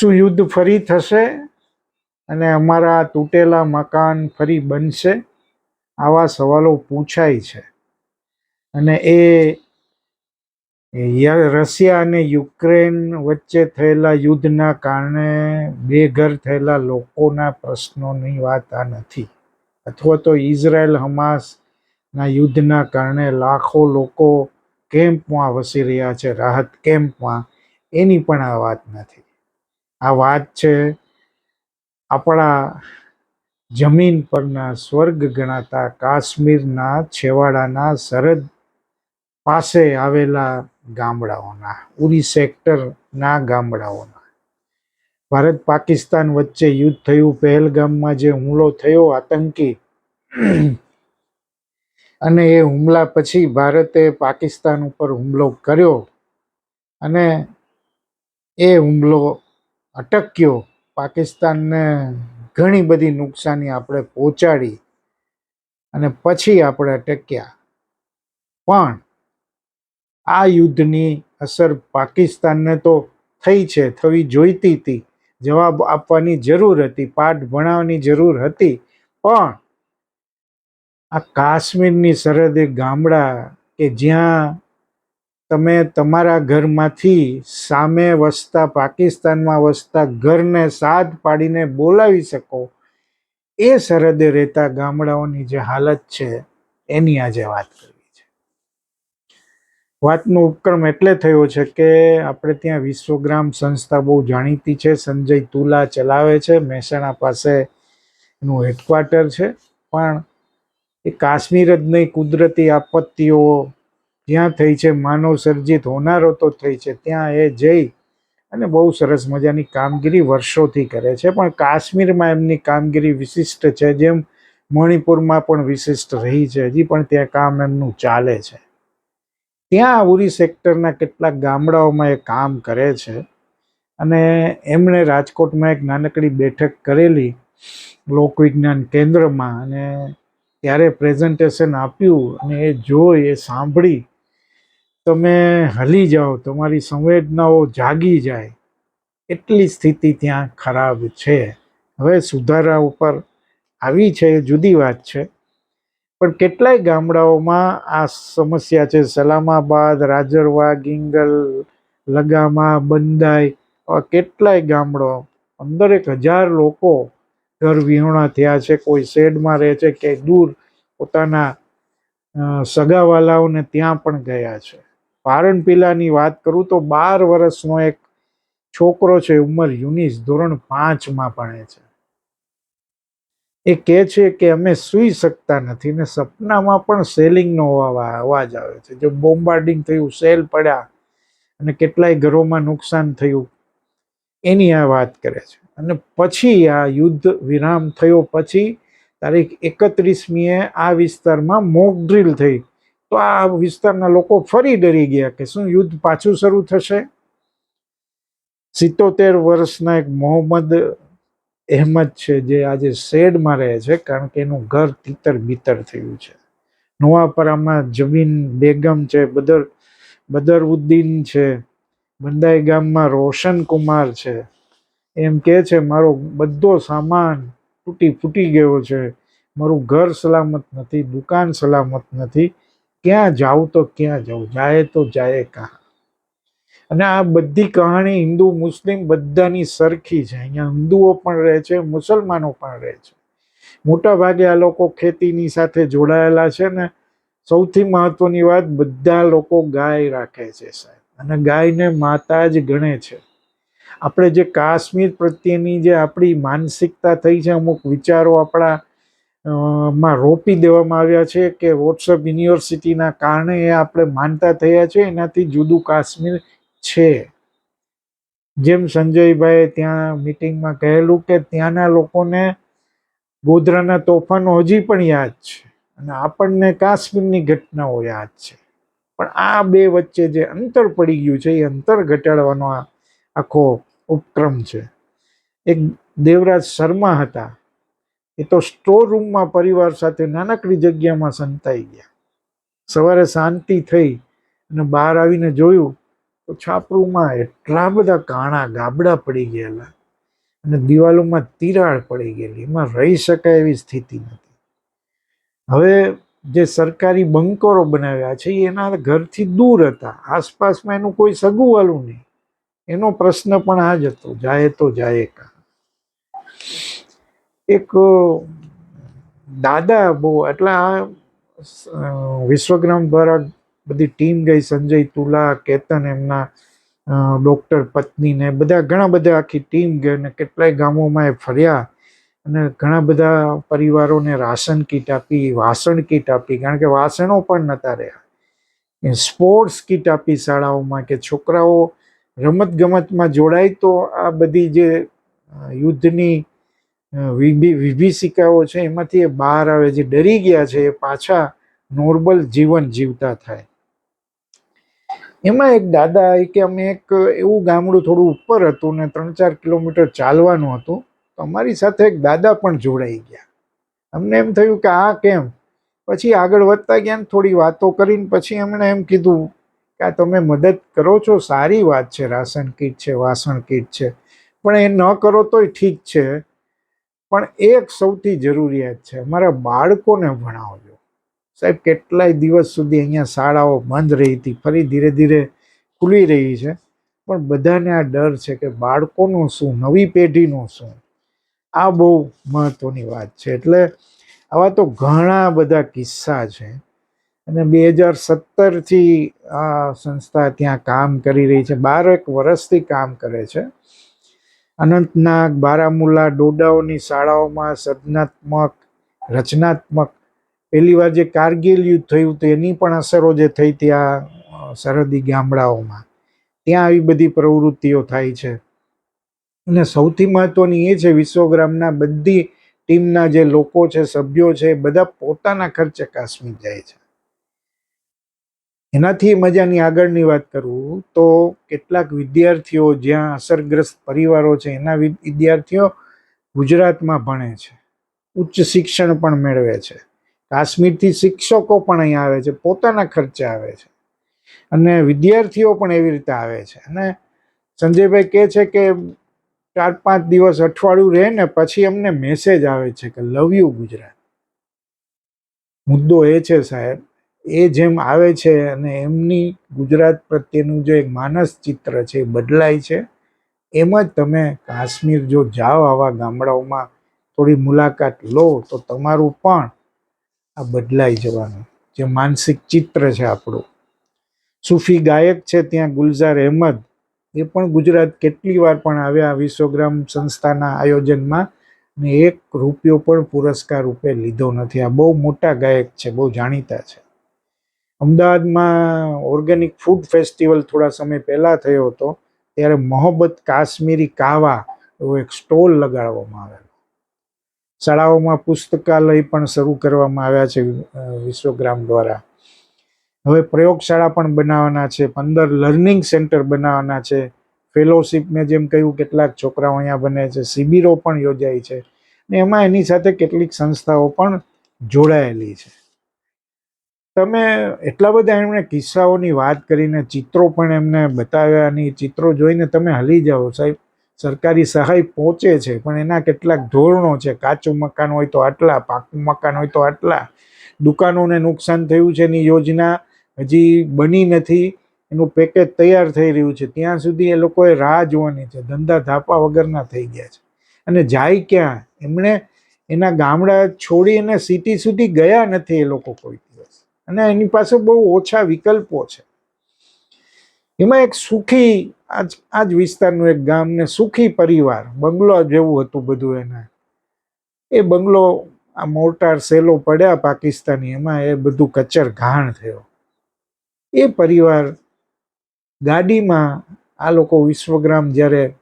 શું યુદ્ધ ફરી થશે અને અમારા તૂટેલા મકાન ફરી બનશે? આવા સવાલો પૂછાય છે. અને એ રશિયા અને યુક્રેન વચ્ચે થયેલા યુદ્ધના કારણે બેઘર થયેલા લોકોના પ્રશ્નોની વાત આ નથી. અથવા તો ઇઝરાયલ હમાસના યુદ્ધના કારણે લાખો લોકો કેમ્પમાં વસી રહ્યા છે, રાહત કેમ્પમાં. એની પણ આ વાત નથી. આ વાત છે આપણા જમીન પરના સ્વર્ગ ગણાતા કાશ્મીરના છેવાડાના સરહદ પાસે આવેલા ગામડાઓના, ઉરી સેક્ટરના ગામડાઓના. ભારત પાકિસ્તાન વચ્ચે યુદ્ધ થયું, પહેલગામમાં જે હુમલો થયો, આતંકી. અને એ હુમલા પછી ભારતે પાકિસ્તાન ઉપર હુમલો કર્યો અને એ હુમલો અટક્યો. પાકિસ્તાનને ઘણી બધી નુકસાની આપણે પહોંચાડી અને પછી આપણે અટક્યા. પણ આ યુદ્ધની અસર પાકિસ્તાનને તો થઈ છે, થવી જોઈતી હતી. જવાબ આપવાની જરૂર હતી, પાઠ ભણાવવાની જરૂર હતી. પણ આ કાશ્મીરની સરહદે ગામડા કે જ્યાં તમે તમારા ઘરમાંથી સામે વસતા, પાકિસ્તાનમાં વસતા ઘરને સાથ પાડીને બોલાવી શકો. એ સરહદે રહેતા ગામડાઓની જે હાલત છે, એની આજે વાત કરવી છે. વાતનો ઉપક્રમ એટલે થયો છે કે આપણે ત્યાં વિશ્વગ્રામ સંસ્થા બહુ જાણીતી છે, સંજય તુલા ચલાવે છે, મહેસાણા પાસે એનું હેડક્વાર્ટર છે. પણ એ કાશ્મીર જ નહીં, કુદરતી આપત્તિઓ જ્યાં થઈ છે માનવ સર્જિત, હોનારો તો થઈ છે, ત્યાં એ જઈ અને બહુ સરસ મજાની કામગીરી વર્ષોથી કરે છે. પણ કાશ્મીરમાં એમની કામગીરી વિશિષ્ટ છે, જેમ મણિપુરમાં પણ વિશિષ્ટ રહી છે, હજી પણ ત્યાં કામ એમનું ચાલે છે. ત્યાં ઉરી સેક્ટરના કેટલાક ગામડાઓમાં એ કામ કરે છે અને એમણે રાજકોટમાં એક નાનકડી બેઠક કરેલી લોકવિજ્ઞાન કેન્દ્રમાં અને ત્યારે પ્રેઝન્ટેશન આપ્યું અને એ જોઈ, એ સાંભળી તમે હલી જાઓ, તમારી સંવેદનાઓ જાગી જાય. એટલી સ્થિતિ ત્યાં ખરાબ છે. હવે સુધારા ઉપર આવી છે, જુદી વાત છે. પણ કેટલાય ગામડાઓમાં આ સમસ્યા છે. સલામાબાદ, રાજરવા, ગિંગલ, લગામા, બંદાઈ કેટલાય ગામડો પંદરેક હજાર લોકો ઘર વિહોણા થયા છે. કોઈ શેડમાં રહે છે કે દૂર પોતાના સગાવાલાઓને ત્યાં પણ ગયા છે. પારણપીલાની વાત કરું તો બાર વર્ષનો એક છોકરો છે, ઉંમર યુનિસ, ધોરણ પાંચમાં ભણે છે. એ કહે છે કે અમે સૂઈ શકતા નથી ને સપનામાં પણ સેલિંગનો અવા- અવાજ આવે છે. જો બોમ્બાર્ડિંગ થયું, સેલ પડ્યા અને કેટલાય ઘરોમાં નુકસાન થયું, એની આ વાત કરે છે. અને પછી આ યુદ્ધ વિરામ થયો પછી તારીખ એકત્રીસમીએ આ વિસ્તારમાં મોક ડ્રીલ થઈ. આ વિસ્તારના લોકો ફરી ડરી ગયા કે શું યુદ્ધ પાછું શરૂ થશે? સિત્તોતેર વર્ષના એક મોહમ્મદ અહેમદ છે જે આજે શેડમાં રહે છે કારણ કે એનું ઘર તીતર બીતર થયું છે. નવાપરામાં જમીન બેગમ છે, બદર, બદરઉદ્દીન છે બંદાઈ ગામમાં રોશન કુમાર છે. એમ કે છે, મારો બધો સામાન તૂટી ફૂટી ગયો છે. મારું ઘર સલામત નથી, દુકાન સલામત નથી. ક્યાં જાઉં તો ક્યાં જાઉં, જાય તો જાય કહા અને આ બધી કહાણી હિન્દુ, મુસ્લિમ બધાની સરખી છે. અહીંયા હિન્દુઓ પણ રહે છે, મુસલમાનો પણ રહે છે. મોટા ભાગે આ લોકો ખેતીની સાથે જોડાયેલા છે ને સૌથી મહત્વની વાત બધા લોકો ગાય રાખે છે સાહેબ. અને ગાયને માતા જ ગણે છે. આપણે જે કાશ્મીર પ્રત્યેની જે આપણી માનસિકતા થઈ છે, અમુક વિચારો આપણા માં રોપી દેવામાં આવ્યા છે કે વોટ્સઅપ યુનિવર્સિટીના કારણે એ આપણે માનતા થયા છે, એનાથી જુદું કાશ્મીર છે. જેમ સંજયભાઈએ ત્યાં મિટિંગમાં કહેલું કે ત્યાંના લોકોને ગોધરાના તોફાનો હજી પણ યાદ છે અને આપણને કાશ્મીરની ઘટનાઓ યાદ છે. પણ આ બે વચ્ચે જે અંતર પડી ગયું છે, એ અંતર ઘટાડવાનો આખો ઉપક્રમ છે. એક દેવરાજ શર્મા હતા એ તો સ્ટોર રૂમમાં પરિવાર સાથે નાનકડી જગ્યામાં સંતાઈ ગયા. સવારે શાંતિ થઈ અને બહાર આવીને જોયું તો છાપરૂમાં એટલા બધા કાણા ગાબડા પડી ગયેલા અને દિવાલોમાં તિરાડ પડી ગયેલી. એમાં રહી શકાય એવી સ્થિતિ નથી. હવે જે સરકારી બંકરો બનાવ્યા છે એના ઘરથી દૂર હતા. આસપાસમાં એનું કોઈ સગુવાલું નહીં. એનો પ્રશ્ન પણ આ જ હતો. જાય તો જાય કા. એક દાદા બહુ, એટલે આ વિશ્વગ્રામ દ્વારા બધી ટીમ ગઈ, સંજય તુલા, કેતન એમના ડૉક્ટર પત્નીને બધા ઘણા બધા આખી ટીમ ગઈ અને કેટલાય ગામોમાં એ ફર્યા અને ઘણા બધા પરિવારોને રાશન કીટ આપી, વાસણ કીટ આપી, કારણ કે વાસણો પણ નહોતા રહ્યા. સ્પોર્ટ્સ કીટ આપી શાળાઓમાં કે છોકરાઓ રમતગમતમાં જોડાય તો આ બધી જે યુદ્ધની વિભીષિકાઓ છે, એમાંથી એ બહાર આવે જે ડરી ગયા છે, એ પાછા નોર્મલ જીવન જીવતા થાય. એમાં એક દાદા એ કે અમે એક એવું ગામડું થોડું ઉપર હતું ને ત્રણ ચાર કિલોમીટર ચાલવાનું હતું, તો અમારી સાથે એક દાદા પણ જોડાઈ ગયા. અમને એમ થયું કે આ કેમ? પછી આગળ વધતા ગયા ને થોડી વાતો કરીને પછી એમણે એમ કીધું કે આ તમે મદદ કરો છો, સારી વાત છે, રાશન કીટ છે, વાસણ કીટ છે, પણ એ ન કરો તોય ઠીક છે. પણ એક સૌથી જરૂરિયાત છે, અમારા બાળકોને ભણાવજો. સાહેબ, કેટલાય દિવસ સુધી અહીંયા શાળાઓ બંધ રહી હતી, ફરી ધીરે ધીરે ખુલી રહી છે. પણ બધાને આ ડર છે કે બાળકોનું શું, નવી પેઢીનું શું? આ બહુ મહત્ત્વની વાત છે. એટલે આવા તો ઘણા બધા કિસ્સા છે. અને બે હજાર સત્તરથી આ સંસ્થા ત્યાં કામ કરી રહી છે બારેક વર્ષથી કામ કરે છે. અનંતનાગ, બારામુલ્લા, ડોડાઓની શાળાઓમાં સર્જનાત્મક, રચનાત્મક, પહેલી વાર જે કારગિલ યુદ્ધ થયું તો એની પણ અસરો જે થઈ ત્યાં સરહદી ગામડાઓમાં. ત્યાં આવી બધી પ્રવૃત્તિઓ થાય છે. અને સૌથી મહત્વની એ છે, વિશ્વગ્રામના બધી ટીમના જે લોકો છે, સભ્યો છે, બધા પોતાના ખર્ચે કાશ્મીર જાય છે. એનાથી મજાની આગળની વાત કરું તો કેટલાક વિદ્યાર્થીઓ જ્યાં અસરગ્રસ્ત પરિવારો છે, એના વિદ્યાર્થીઓ ગુજરાતમાં ભણે છે. ઉચ્ચ શિક્ષણ પણ મેળવે છે. કાશ્મીરથી શિક્ષકો પણ અહીંયા આવે છે, પોતાના ખર્ચે આવે છે. અને વિદ્યાર્થીઓ પણ એવી રીતે આવે છે. અને સંજયભાઈ કહે છે કે ચાર પાંચ દિવસ અઠવાડિયું રહે ને પછી અમને મેસેજ આવે છે કે લવ યુ ગુજરાત. મુદ્દો એ છે સાહેબ એ જેમ આવે છે અને એમની ગુજરાત પ્રત્યેનું જે માનસ ચિત્ર છે, એ બદલાય છે. એમ જ તમે કાશ્મીર જો જાઓ આવા ગામડાઓમાં, થોડી મુલાકાત લો, તો તમારું પણ આ બદલાઈ જવાનું, જે માનસિક ચિત્ર છે આપણું. સૂફી ગાયક છે ત્યાં ગુલઝાર અહેમદ, એ પણ ગુજરાત કેટલી વાર પણ આવ્યા વિશ્વગ્રામ સંસ્થાના આયોજનમાં ને એક રૂપિયો પણ પુરસ્કાર રૂપે લીધો નથી. આ બહુ મોટા ગાયક છે, બહુ જાણીતા છે. અમદાવાદમાં ઓર્ગેનિક ફૂડ ફેસ્ટિવલ થોડા સમય પહેલાં થયો હતો, ત્યારે મોહબ્બત કાશ્મીરી કાવા એવો એક સ્ટોલ લગાડવામાં આવેલો. શાળાઓમાં પુસ્તકાલય પણ શરૂ કરવામાં આવ્યા છે વિશ્વગ્રામ દ્વારા. હવે પ્રયોગશાળા પણ બનાવવાના છે, પંદર લર્નિંગ સેન્ટર બનાવવાના છે. ફેલોશિપ મેં જેમ કહ્યું, કેટલાક છોકરાઓ અહીંયા બને છે, શિબિરો પણ યોજાય છે. ને એમાં એની સાથે કેટલીક સંસ્થાઓ પણ જોડાયેલી છે. તમે એટલા બધા એમણે કિસ્સાઓની વાત કરીને ચિત્રો પણ એમને બતાવ્યા અને ચિત્રો જોઈને તમે હલી જાઓ સાહેબ. સરકારી સહાય પહોંચે છે, પણ એના કેટલાક ધોરણો છે. કાચું મકાન હોય તો આટલા, પાકું મકાન હોય તો આટલા. દુકાનોને નુકસાન થયું છે એની યોજના હજી બની નથી. એનું પેકેજ તૈયાર થઈ રહ્યું છે. ત્યાં સુધી એ લોકોએ રાહ જોવાની છે. ધંધા ધાપા વગરના થઈ ગયા છે. અને જાય ક્યાં? એમણે એના ગામડા છોડી અને સિટી સુધી ગયા નથી એ લોકો કોઈ. અને એની પાસે બહુ ઓછા વિકલ્પો છે. એમાં એક સુખી આજ આજ વિસ્તારનું એક ગામ ને સુખી પરિવાર, બંગલો જેવું હતું બધું એને. એ બંગલો આ મોર્ટાર સેલો પડ્યા પાકિસ્તાની, એમાં એ બધું કચર ઘાણ થયો. એ પરિવાર ગાડીમાં આ લોકો વિશ્વગ્રામ જ્યારે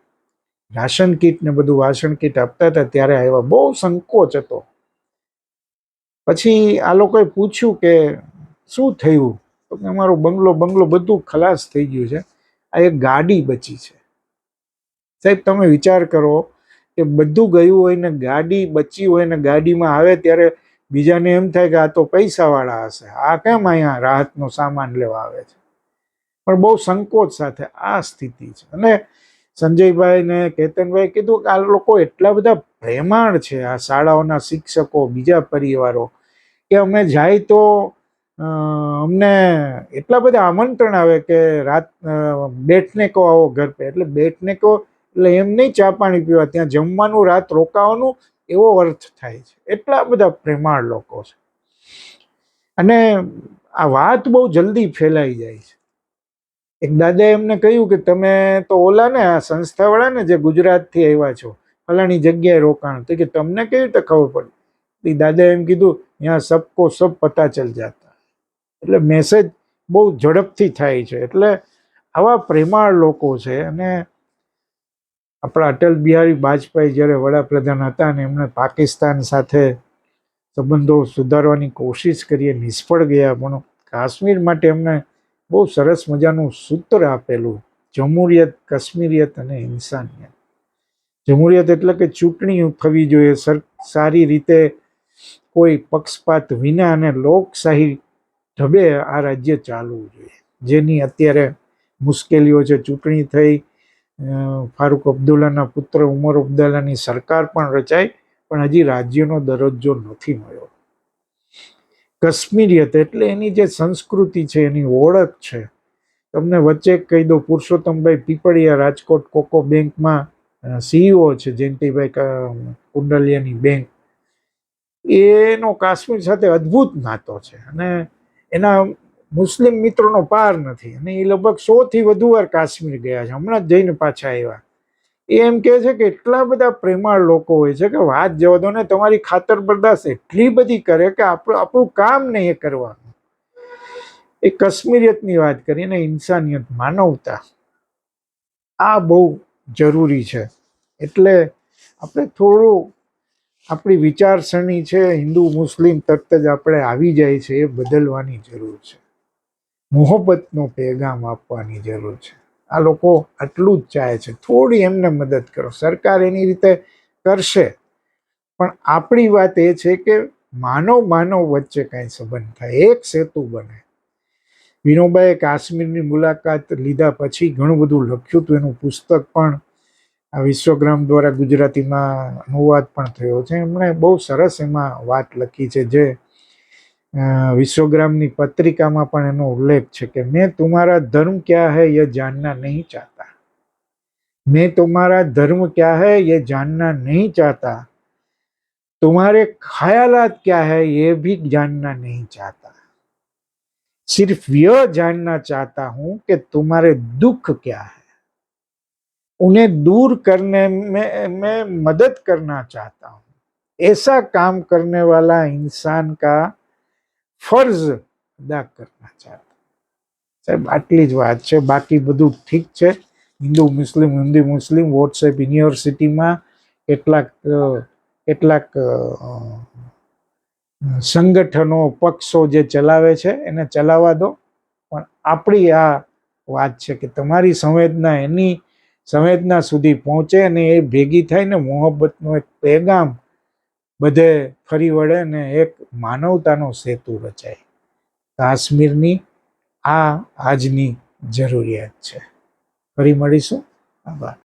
રાશન કીટ ને બધું વાસણ કીટ આપતા હતા ત્યારે આવ્યા. બહુ સંકોચ હતો. પછી આ લોકોએ પૂછ્યું કે શું થયું? તો કે અમારો બંગલો બંગલો બધું ખલાસ થઈ ગયું છે. આ એક ગાડી બચી છે. સાહેબ, તમે વિચાર કરો કે બધું ગયું હોય ને ગાડી બચી હોય ને ગાડીમાં આવે ત્યારે બીજાને એમ થાય કે આ તો પૈસાવાળા હશે. આ કેમ અહીંયા રાહતનો સામાન લેવા આવે છે? પણ બહુ સંકોચ સાથે આ સ્થિતિ છે. અને સંજયભાઈ ને કેતનભાઈ કીધું કે આ લોકો એટલા બધા પ્રેમાળ છે, આ શાળાઓના શિક્ષકો, બીજા પરિવારો, કે અમે જાય તો અમને એટલા બધા આમંત્રણ આવે કે રાત બેઠને કહો આવો ઘર પે. એટલે બેઠને કહો, એટલે એમ નહીં ચા પાણી પીવા. ત્યાં જમવાનું, રાત રોકાવાનું, એવો અર્થ થાય છે. એટલા બધા પ્રેમાળ લોકો છે. અને આ વાત બહુ જલ્દી ફેલાઈ જાય છે. એક દાદાએ એમને કહ્યું કે તમે તો ઓલા ને આ સંસ્થાવાળા ને જે ગુજરાતથી આવ્યા છો, ફલાણી જગ્યાએ રોકાણ. તો કે તમને કેવી રીતે ખબર પડી? દાદાએ એમ કીધું ત્યાં સબકો સબ પતા ચલ જાતા. એટલે મેસેજ બહુ ઝડપથી થાય છે. એટલે આવા પ્રેમાળ લોકો છે અને આપણા અટલ બિહારી વાજપેયી જ્યારે વડાપ્રધાન હતા અને એમણે પાકિસ્તાન સાથે સંબંધો સુધારવાની કોશિશ કરીએ નિષ્ફળ ગયા. પણ કાશ્મીર માટે એમણે બહુ સરસ મજાનું સૂત્ર આપેલું, જમહુરિયત, કાશ્મીરિયત અને ઇન્સાનિયત. જમહુરિયત એટલે કે ચૂંટણી થવી જોઈએ. સર, સારી રીતે કોઈ પક્ષપાત વિના અને લોકશાહી ઢબે આ રાજ્ય ચાલવું જોઈએ. જેની અત્યારે મુશ્કેલીઓ છે, ચૂંટણી થઈ ફારૂક અબ્દુલ્લાના પુત્ર ઉમર અબ્દુલ્લાની સરકાર પણ રચાઈ, પણ હજી રાજ્યનો દરજ્જો નથી મળ્યો. કશ્મીરિયત એટલે એની જે સંસ્કૃતિ છે, એની ઓળખ છે. તમને વચ્ચે કહી દો પુરુષોત્તમભાઈ પીપળિયા રાજકોટ કોકો બેંકમાં સીઈઓ છે, જયંતિભાઈ કુંડલિયાની બેંક. એનો કાશ્મીર સાથે અદ્ભુત નાતો છે. અને એના મુસ્લિમ મિત્રોનો પાર નથી. અને એ લગભગ સોથી વધુ વાર કાશ્મીર ગયા છે. હમણાં જ જઈને પાછા આવ્યા. એ એમ કહે છે કે એટલા બધા પ્રેમાળ લોકો હોય છે કે વાત જવા દો ને તમારી ખાતર બરદાસ્ત એટલી બધી કરે કે આપણું આપણું કામ નહીં એ કરવાનું. એ કાશ્મીરિયતની વાત કરીને ઇન્સાનિયત માનવતા. આ બહુ જરૂરી છે. એટલે આપણે થોડું આપણી વિચારસરણી છે, હિન્દુ, મુસ્લિમ તરત જ આપણે આવી જાય છે એ બદલવાની જરૂર છે. મોહબ્બતનો પેગામ આપવાની જરૂર છે. આ લોકો આટલું જ ચાહે છે. થોડી એમને મદદ કરો. સરકાર એની રીતે કરશે. પણ આપણી વાત એ છે કે માનવ માનવ વચ્ચે કાંઈ સંબંધ થાય. એક સેતુ બને. વિનોબાએ કાશ્મીરની મુલાકાત લીધા પછી ઘણું બધું લખ્યું હતું. એનું પુસ્તક પણ વિશ્વગ્રામ દ્વારા ગુજરાતીમાં અનુવાદ પણ થયો છે એમણે બહુ સરસ એમાં વાત લખી છે જે અ, વિશ્વગ્રામની પત્રિકામાં પણ એનો ઉલ્લેખ છે કે મેં तुम्हारा धर्म क्या है ये जानना नहीं चाहता मैं तुम्हारा धर्म क्या है ये जानना नहीं चाहता तुम्हारे ख्यालात क्या है ये भी जानना नहीं चाहता सिर्फ यह जानना चाहता हूं कि तुम्हारे दुख क्या है उन्हें दूर करने में मैं मदद करना चाहता हूं ऐसा काम करने वाला इंसान का ફર્ઝ અદા કરના ચાહતા સાહેબ આટલી જ વાત છે બાકી બધું ઠીક છે હિન્દુ મુસ્લિમ હિન્દુ મુસ્લિમ વોટ્સએપ યુનિવર્સિટીમાં કેટલાક અ, કેટલાક અ, સંગઠનો પક્ષો જે ચલાવે છે એને ચલાવવા દો પણ આપણી આ વાત છે કે તમારી સંવેદના એની સંવેદના સુધી પહોંચે અને એ ભેગી થાય ને મોહબ્બતનો એક પેગામ બધે ફરી વળે ને એક માનવતાનો સેતુ રચાય. કાશ્મીરની આ આજની જરૂરિયાત છે. ફરી મળીશું. આભાર.